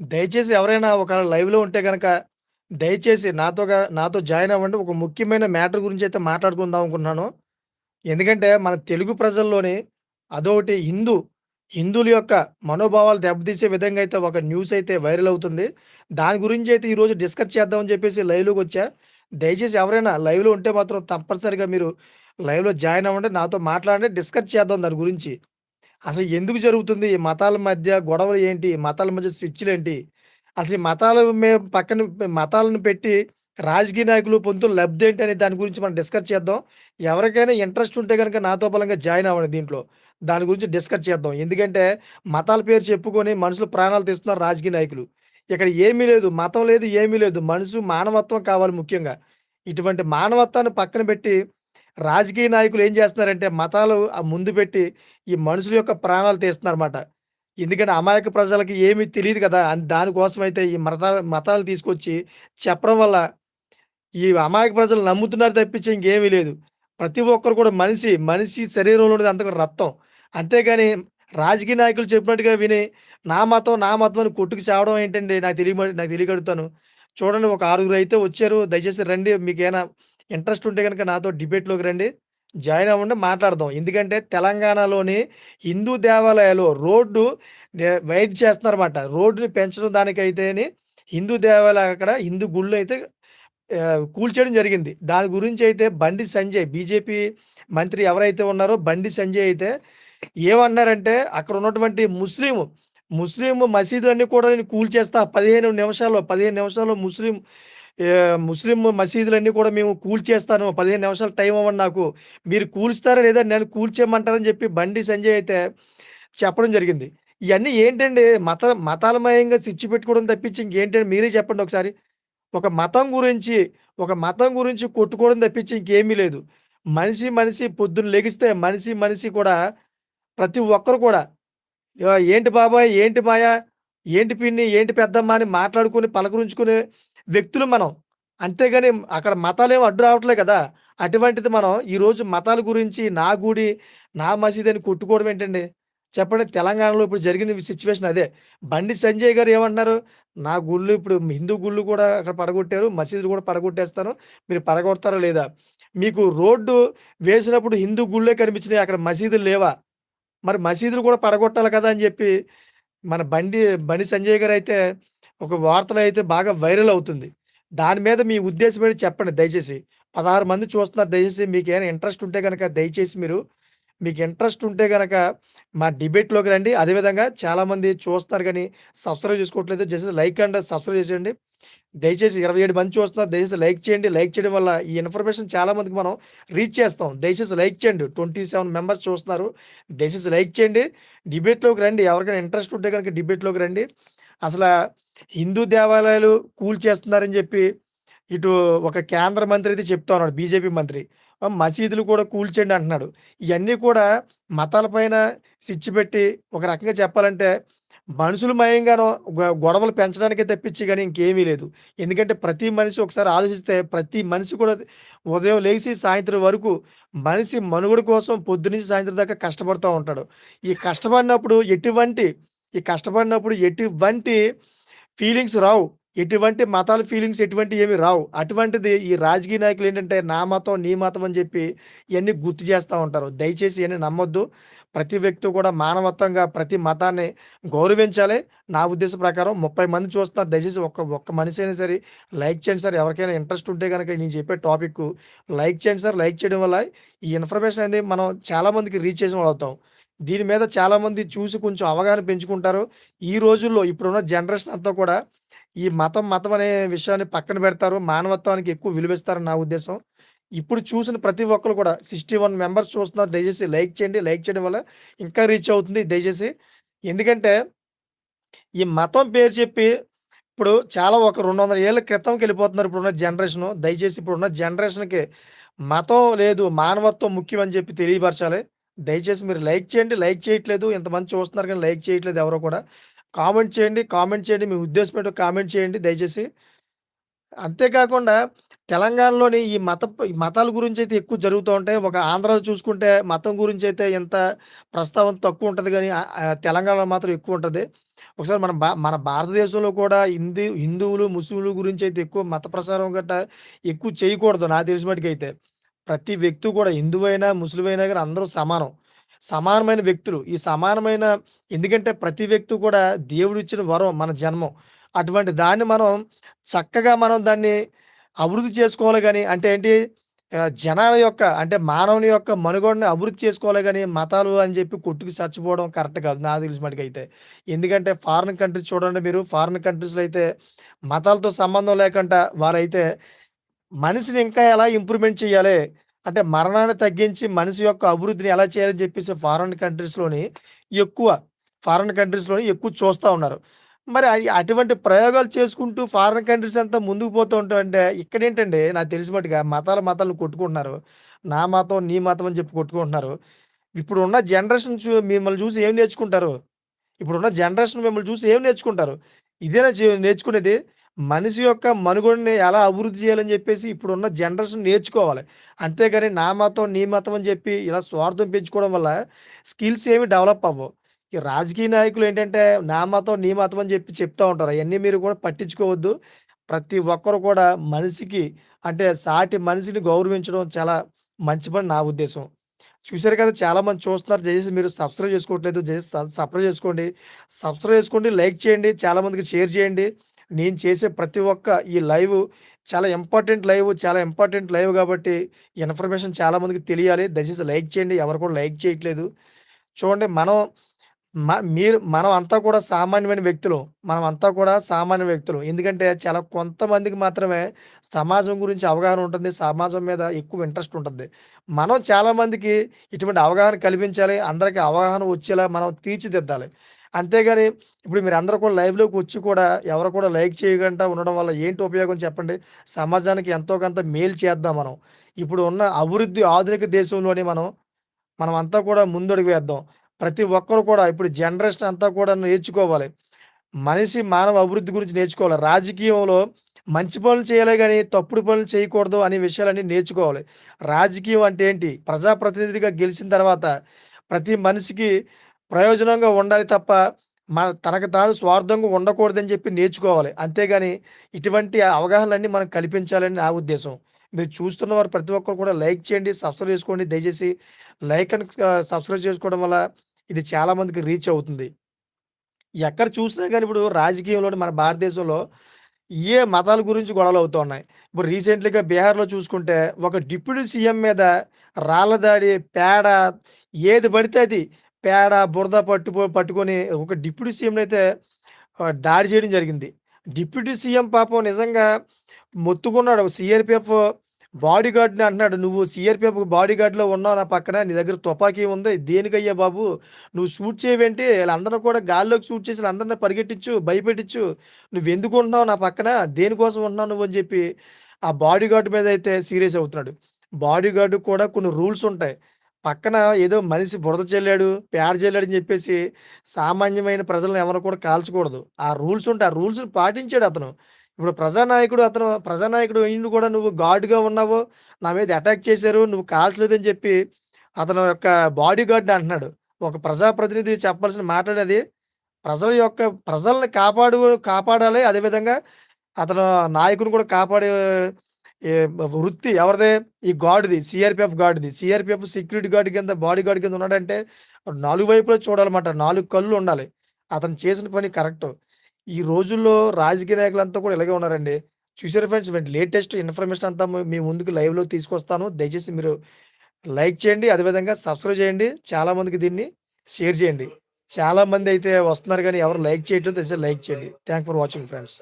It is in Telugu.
దయచేసి ఎవరైనా ఒక లైవ్‌లో ఉంటే గనక, దయచేసి నాతోగా నాతో జాయిన్ అవ్వండి. ఒక ముఖ్యమైన మ్యాటర్ గురించైతే మాట్లాడుకుందాం అనుకుంటున్నాను. ఎందుకంటే, మన తెలుగు ప్రజల్లోని అదోకటి హిందూ, హిందువుల యొక్క మనోభావాలు దెబ్బతీసే విధంగా అయితే ఒక న్యూస్ అయితే వైరల్ అవుతుంది. దాని గురించైతే ఈరోజు డిస్కస్ చేద్దామని చెప్పేసి లైవ్‌లోకొచ్చా. దయచేసి ఎవరైనా లైవ్‌లో ఉంటే మాత్రం తప్పనిసరిగా మీరు లైవ్‌లో జాయిన్ అవ్వండి. నాతో మాట్లాడండి. డిస్కస్ చేద్దాం దాని గురించి. అసలు ఎందుకు జరుగుతుంది? ఈ మతాల మధ్య గొడవలు ఏంటి? మతాల మధ్య స్విచ్‌లేంటి? అసలు ఈ మతాలు మే పక్కన మతాలను పెట్టి రాజకీయ నాయకులు పొందుతున్న ఏంటి అనే దాని గురించి మనం డిస్కస్ చేద్దాం. ఎవరికైనా ఇంట్రెస్ట్ ఉంటే కనుక నాతో బలంగా జాయిన్ అవ్వండి దీంట్లో. దాని గురించి డిస్కస్ చేద్దాం. ఎందుకంటే మతాల పేరు చెప్పుకొని మనుషులు ప్రాణాలు తీస్తున్నారు రాజకీయ నాయకులు. ఇక్కడ ఏమీ లేదు. మతం లేదు, ఏమీ లేదు. మనుషు మానవత్వం కావాలి ముఖ్యంగా. ఇటువంటి మానవత్వాన్ని పక్కన పెట్టి రాజకీయ నాయకులు ఏం చేస్తున్నారంటే మతాలు ఆ ముందు పెట్టి ఈ మనుషుల యొక్క ప్రాణాలు తీస్తున్నారన్నమాట. ఎందుకంటే అమాయక ప్రజలకి ఏమీ తెలియదు కదా! దానికోసం అయితే ఈ మత మతాలు తీసుకొచ్చి చెప్పడం వల్ల ఈ అమాయక ప్రజలు నమ్ముతున్నారు తప్పించి ఇంకేమీ లేదు. ప్రతి ఒక్కరు కూడా మనిషి, మనిషి శరీరంలో అంత కూడా రక్తం. అంతేగాని రాజకీయ నాయకులు చెప్పినట్టుగా విని నా మతం, నా మతం అని కొట్టుకు చావడం ఏంటండి? నాకు తెలియ నాకు తెలియగడుతాను చూడండి ఒక ఆరుగురు అయితే వచ్చారు. దయచేసి రండి. మీకేమైనా ఇంట్రెస్ట్ ఉంటే కనుక నాతో డిబేట్‌లోకి రండి. జాయిన్ అవ్వండి మాట్లాడదాం. ఎందుకంటే తెలంగాణలోని హిందూ దేవాలయాలు రోడ్డు వైట్ చేస్తున్నారన్నమాట. రోడ్డుని పెంచడం దానికైతేనే హిందూ దేవాలయాలు అక్కడ హిందూ గుళ్ళు అయితే కూల్చేయడం జరిగింది. దాని గురించి అయితే బండి సంజయ్ బీజేపీ మంత్రి ఎవరైతే ఉన్నారో బండి సంజయ్ అయితే ఏమన్నారంటే అక్కడ ఉన్నటువంటి ముస్లిం, ముస్లిం మసీదులన్నీ కూడా నేను కూల్చేస్తా 15 నిమిషాల్లో 15 నిమిషాల్లో ముస్లిం ముస్లిం మసీదులన్నీ కూడా మేము కూల్చేస్తాను. 15 నిమిషాలు టైం అవ్వండి నాకు. మీరు కూల్స్తారా లేదా నన్ను కూల్చేయమంటారని చెప్పి బండి సంజయ్ అయితే చెప్పడం జరిగింది. ఇవన్నీ ఏంటండి? మత మతాలమయంగా చిచ్చు పెట్టుకోవడం తప్పించి ఇంకేంటండి మీరే చెప్పండి ఒకసారి. ఒక మతం గురించి, ఒక మతం గురించి కొట్టుకోవడం తప్పించి ఇంకేమీ లేదు. మనిషి, మనిషి పొద్దున్న లెగిస్తే మనిషి, మనిషి కూడా ప్రతి ఒక్కరు కూడా ఏంటి బాబాయ్, ఏంటి మాయ, ఏంటి పిన్ని, ఏంటి పెద్దమ్మ అని మాట్లాడుకుని పలకరించుకునే వ్యక్తులు మనం. అంతేగాని అక్కడ మతాలేమి అడ్డు రావట్లే కదా! అటువంటిది మనం ఈరోజు మతాల గురించి నా గుడి, నా మసీదు అని కొట్టుకోవడం ఏంటండి? చెప్పండి. తెలంగాణలో ఇప్పుడు జరిగిన సిచ్యువేషన్ అదే. బండి సంజయ్ గారు ఏమంటున్నారు? నా గుళ్ళు ఇప్పుడు హిందూ గుళ్ళు కూడా అక్కడ పడగొట్టారు. మసీదులు కూడా పడగొట్టేస్తాను. మీరు పడగొడతారా లేదా? మీకు రోడ్డు వేసినప్పుడు హిందూ గుళ్ళే కనిపించినాయి. అక్కడ మసీదులు లేవా? మరి మసీదులు కూడా పడగొట్టాలి కదా! అని చెప్పి మన బండి బండి సంజయ్ గారు అయితే ఒక వార్తలు అయితే బాగా వైరల్ అవుతుంది. దాని మీద మీ ఉద్దేశం ఏంటి చెప్పండి దయచేసి. 16 మంది చూస్తున్నారు. దయచేసి మీకు ఏమైనా ఇంట్రెస్ట్ ఉంటే కనుక దయచేసి మీరు మీకు ఇంట్రెస్ట్ ఉంటే కనుక మా డిబేట్‌లోకి రండి. అదేవిధంగా చాలామంది చూస్తున్నారు కానీ సబ్స్క్రైబ్ చేసుకోవట్లేదు. జస్ట్ లైక్ అండ్ సబ్స్క్రైబ్ చేసేయండి. దయచేసి 27 మంది చూస్తున్నారు. దయచేసి లైక్ చేయండి. లైక్ చేయడం వల్ల ఈ ఇన్ఫర్మేషన్ చాలా మందికి మనం రీచ్ చేస్తాం. దయచేసి లైక్ చేయండి. 27 మెంబర్స్ చూస్తున్నారు. దయచేసి లైక్ చేయండి. డిబేట్‌లోకి రండి. ఎవరికైనా ఇంట్రెస్ట్ ఉంటే కనుక డిబేట్‌లోకి రండి. అసలా హిందూ దేవాలయాలు కూల్ చేస్తున్నారని చెప్పి ఇటు ఒక కేంద్ర మంత్రి అయితే చెప్తా ఉన్నాడు. బీజేపీ మంత్రి. మసీదులు కూడా కూల్చేయండి అంటున్నాడు. ఇవన్నీ కూడా మతాల పైన పెట్టి ఒక రకంగా చెప్పాలంటే మనుషులు మయంగానో గొడవలు పెంచడానికే తప్పించి కానీ ఇంకేమీ లేదు. ఎందుకంటే ప్రతి మనిషి ఒకసారి ఆలోచిస్తే ప్రతి మనిషి కూడా ఉదయం లేచి సాయంత్రం వరకు మనిషి మనుగడ కోసం పొద్దునుంచి సాయంత్రం దాకా కష్టపడుతూ ఉంటాడు. ఈ కష్టపడినప్పుడు ఎటువంటి ఈ కష్టపడినప్పుడు ఎటువంటి ఫీలింగ్స్ రావు. ఎటువంటి మతాల ఫీలింగ్స్ ఎటువంటి ఏమి రావు. అటువంటిది ఈ రాజకీయ నాయకులు ఏంటంటే నా మతం, నీ మతం అని చెప్పి ఇవన్నీ గుర్తు చేస్తూ ఉంటారు. దయచేసి ఇయన్నీ నమ్మొద్దు. ప్రతి వ్యక్తి కూడా మానవత్వంగా ప్రతి మతాన్ని గౌరవించాలి. నా ఉద్దేశం ప్రకారం 30 మంది చూస్తున్నారు. దయచేసి ఒక్క ఒక్క మనిషి అయినా సరే లైక్ చేయండి సార్. ఎవరికైనా ఇంట్రెస్ట్ ఉంటే కనుక నేను చెప్పే టాపిక్కు లైక్ చేయండి సార్. లైక్ చేయడం వల్ల ఈ ఇన్ఫర్మేషన్ అనేది మనం చాలా మందికి రీచ్ చేసిన వాళ్ళు అవుతాం. దీని మీద చాలామంది చూసి కొంచెం అవగాహన పెంచుకుంటారు. ఈ రోజుల్లో ఇప్పుడున్న జనరేషన్ అంతా కూడా ఈ మతం, మతం అనే విషయాన్ని పక్కన పెడతారు. మానవత్వానికి ఎక్కువ విలువిస్తారని నా ఉద్దేశం. ఇప్పుడు చూసిన ప్రతి ఒక్కరు కూడా 61 మెంబర్స్ చూస్తున్నారు. దయచేసి లైక్ చేయండి. లైక్ చేయడం వల్ల ఇంకా రీచ్ అవుతుంది దయచేసి. ఎందుకంటే ఈ మతం పేరు చెప్పి ఇప్పుడు చాలా ఒక రెండు వందల ఏళ్ళ క్రితంకి వెళ్ళిపోతున్నారు ఇప్పుడున్న జనరేషన్ దయచేసి ఇప్పుడున్న జనరేషన్‌కి మతం లేదు, మానవత్వం ముఖ్యం అని చెప్పి తెలియపరచాలి. దయచేసి మీరు లైక్ చేయండి. లైక్ చేయట్లేదు. ఇంతమంది చూస్తున్నారు కానీ లైక్ చేయట్లేదు ఎవరు కూడా. కామెంట్ చేయండి. కామెంట్ చేయండి. మీ ఉద్దేశం ఏంటో కామెంట్ చేయండి దయచేసి. అంతేకాకుండా తెలంగాణలోని ఈ మత ఈ మతాల అయితే ఎక్కువ జరుగుతూ ఉంటాయి. ఒక ఆంధ్రాలో చూసుకుంటే మతం గురించి అయితే ఇంత ప్రస్తావన తక్కువ ఉంటుంది కానీ తెలంగాణలో మాత్రం ఎక్కువ ఉంటుంది ఒకసారి మన భా మన భారతదేశంలో కూడా హిందీ హిందువులు, ముస్లింలు గురించయితే ఎక్కువ మత ప్రసారం గట్ట ఎక్కువ చేయకూడదు నా తెలిసినట్టుకైతే ప్రతి వ్యక్తి కూడా హిందువైనా, ముస్లిమైనా కానీ అందరూ సమానం. సమానమైన వ్యక్తులు. ఈ సమానమైన ఎందుకంటే ప్రతి వ్యక్తి కూడా దేవుడు ఇచ్చిన వరం మన జన్మం. అటువంటి దాన్ని మనం చక్కగా మనం దాన్ని అభివృద్ధి చేసుకోవాలి కానీ అంటే ఏంటి జనాల యొక్క అంటే మానవుని యొక్క మనుగడని అభివృద్ధి చేసుకోవాలి కానీ మతాలు అని చెప్పి కొట్టుకు చచ్చిపోవడం కరెక్ట్ కాదు నాకు తెలిసిన అయితే ఎందుకంటే ఫారిన్ కంట్రీస్ చూడండి మీరు ఫారిన్ కంట్రీస్‌లో అయితే మతాలతో సంబంధం లేకుండా వారైతే మనిషిని ఇంకా ఎలా ఇంప్రూవ్‌మెంట్ చేయాలి? అంటే మరణాన్ని తగ్గించి మనిషి యొక్క అభివృద్ధిని ఎలా చేయాలని చెప్పేసి ఫారిన్ కంట్రీస్‌లోని ఎక్కువ ఫారిన్ కంట్రీస్‌లోని ఎక్కువ చూస్తా ఉన్నారు. మరి అయి అటువంటి ప్రయోగాలు చేసుకుంటూ ఫారిన్ కంట్రీస్ అంతా ముందుకు పోతూ ఉంటంటే ఇక్కడేంటండి నాకు తెలిసిన మట్టుగా మతాలు మతాలను కొట్టుకుంటున్నారు. నా మతం, నీ మతం అని చెప్పి కొట్టుకుంటున్నారు. ఇప్పుడున్న జనరేషన్ చూ మిమ్మల్ని చూసి ఏం నేర్చుకుంటారు? ఇప్పుడున్న జనరేషన్ మిమ్మల్ని చూసి ఏం నేర్చుకుంటారు? ఇదేనా చే నేర్చుకునేది? మనిషి యొక్క మనుగడని ఎలా అభివృద్ధి చేయాలని చెప్పేసి ఇప్పుడున్న జనరేషన్ నేర్చుకోవాలి. అంతేగాని నా మతం, నీ మతం అని చెప్పి ఇలా స్వార్థం పెంచుకోవడం వల్ల స్కిల్స్ ఏమి డెవలప్ అవ్వవు. ఈ రాజకీయ నాయకులు ఏంటంటే నా మతం, నీ మతం అని చెప్పి చెప్తా ఉంటారు. అవన్నీ మీరు కూడా పట్టించుకోవద్దు. ప్రతి ఒక్కరు కూడా మనిషికి అంటే సాటి మనిషిని గౌరవించడం చాలా మంచి పని నా ఉద్దేశం. చూసారు కదా! చాలామంది చూస్తున్నారు. దయచేసి మీరు సబ్స్క్రైబ్ చేసుకోవట్లేదు. దయచేసి సబ్స్క్రైబ్ చేసుకోండి. సబ్స్క్రైబ్ చేసుకోండి, లైక్ చేయండి, చాలా మందికి షేర్ చేయండి. నేను చేసే ప్రతి ఒక్క ఈ లైవ్ చాలా ఇంపార్టెంట్ లైవ్, చాలా ఇంపార్టెంట్ లైవ్ కాబట్టి ఇన్ఫర్మేషన్ చాలా మందికి తెలియాలి. దయచేసి లైక్ చేయండి. ఎవరు కూడా లైక్ చేయట్లేదు. చూడండి మనం మ మీరు మనం అంతా కూడా సామాన్యమైన వ్యక్తులు మనం అంతా కూడా సామాన్య వ్యక్తులు ఎందుకంటే చాలా కొంతమందికి మాత్రమే సమాజం గురించి అవగాహన ఉంటుంది. సమాజం మీద ఎక్కువ ఇంట్రెస్ట్ ఉంటుంది. మనం చాలామందికి ఇటువంటి అవగాహన కల్పించాలి. అందరికి అవగాహన వచ్చేలా మనం తీర్చిదిద్దాలి. అంతేగాని ఇప్పుడు మీరు అందరూ కూడా లైవ్‌లోకి వచ్చి కూడా ఎవరు కూడా లైక్ చేయకుండా ఉండడం వల్ల ఏంటి ఉపయోగం చెప్పండి? సమాజానికి ఎంతో కొంత మేలు చేద్దాం మనం. ఇప్పుడు ఉన్న అభివృద్ధి ఆధునిక దేశంలోని మనం మనమంతా కూడా ముందడుగు వేద్దాం. ప్రతి ఒక్కరు కూడా ఇప్పుడు జనరేషన్ అంతా కూడా నేర్చుకోవాలి. మనిషి మానవ అభివృద్ధి గురించి నేర్చుకోవాలి. రాజకీయంలో మంచి పనులు చేయాలి కానీ తప్పుడు పనులు చేయకూడదు అనే విషయాలన్నీ నేర్చుకోవాలి. రాజకీయం అంటే ఏంటి? ప్రజాప్రతినిధిగా గెలిచిన తర్వాత ప్రతి మనిషికి ప్రయోజనంగా ఉండాలి తప్ప మన తనకు తాను స్వార్థంగా ఉండకూడదని చెప్పి నేర్చుకోవాలి. అంతేగాని ఇటువంటి అవగాహనలన్నీ మనం కల్పించాలని నా ఉద్దేశం. మీరు చూస్తున్న వారు ప్రతి ఒక్కరు కూడా లైక్ చేయండి, సబ్స్క్రైబ్ చేసుకోండి. దయచేసి లైక్ అండ్ సబ్స్క్రైబ్ చేసుకోవడం వల్ల ఇది చాలా మందికి రీచ్ అవుతుంది. ఎక్కడ చూసినా కానీ ఇప్పుడు రాజకీయంలోని మన భారతదేశంలో ఏ మతాల గురించి గొడవలు అవుతున్నాయి ఇప్పుడు రీసెంట్‌లీగా బీహార్‌లో చూసుకుంటే ఒక డిప్యూటీ సీఎం మీద రాళ్ళ దాడి, పేడ ఏది పడితే అది పేడ, బురద పట్టు పట్టుకొని ఒక డిప్యూటీ సీఎం అయితే దాడి చేయడం జరిగింది. డిప్యూటీ సీఎం పాపం నిజంగా మొత్తుకున్నాడు. సీఆర్‌పీఎఫ్ బాడీగార్డ్‌ని అంటున్నాడు. "నువ్వు సీఆర్‌పీఎఫ్ బాడీగార్డ్‌లో ఉన్నావు నా పక్కన. నీ దగ్గర తుపాకీ ఉంది. దేనికయ్యా బాబు? నువ్వు షూట్ చేయవేంటి? వీళ్ళందరూ కూడా గాల్లోకి షూట్ చేసి ఈళ్ళందరిని పరిగెట్టించు, భయపెట్టించు. నువ్వెందుకు ఉంటున్నావు నా పక్కన? దేనికోసం ఉంటున్నావు నువ్వు?" అని చెప్పి ఆ బాడీగార్డ్ మీద అయితే సీరియస్ అవుతున్నాడు. బాడీగార్డ్‌కి కూడా కొన్ని రూల్స్ ఉంటాయి. పక్కన ఏదో మనిషి బురద చల్లాడు, పేడ అని చెప్పేసి సామాన్యమైన ప్రజలను ఎవరు కూడా కాల్చకూడదు. ఆ రూల్స్ ఉంటే ఆ రూల్స్‌ని పాటించాడు అతను. ఇప్పుడు ప్రజానాయకుడు అతను ప్రజానాయకుడు అయ్యుండి కూడా నువ్వు గాడ్గా ఉన్నావు. నా మీద అటాక్ చేశారు. నువ్వు కాల్చలేదని చెప్పి అతని యొక్క బాడీ గార్డ్ని అంటున్నాడు. ఒక ప్రజాప్రతినిధి చెప్పాల్సిన మాట్లాడేది ప్రజల యొక్క ప్రజల్ని కాపాడు కాపాడాలి. అదేవిధంగా అతను నాయకుని కూడా కాపాడే వృత్తి ఎవరిదే ఈ గాడ్ది సిఆర్పిఎఫ్ గాడ్ది సిఆర్పిఎఫ్ సెక్యూరిటీ గార్డ్ కింద, బాడీ గార్డ్ కింద ఉన్నాడంటే నాలుగు వైపులా చూడాలన్నమాట. నాలుగు కళ్ళు ఉండాలి. అతను చేసిన పని కరెక్ట్ ఈ రోజుల్లో రాజకీయ నాయకులంతా కూడా ఇలాగే ఉన్నారండి. చూసారు ఫ్రెండ్స్ లేటెస్ట్ ఇన్ఫర్మేషన్ అంతా మీ ముందుకు లైవ్‌లో తీసుకొస్తాను. దయచేసి మీరు లైక్ చేయండి. అదేవిధంగా సబ్స్క్రైబ్ చేయండి. చాలా మందికి దీన్ని షేర్ చేయండి. చాలా మంది అయితే వస్తున్నారు కానీ ఎవరు లైక్ చేయట్లేదు. దయచేసి లైక్ చేయండి. Thank for watching friends.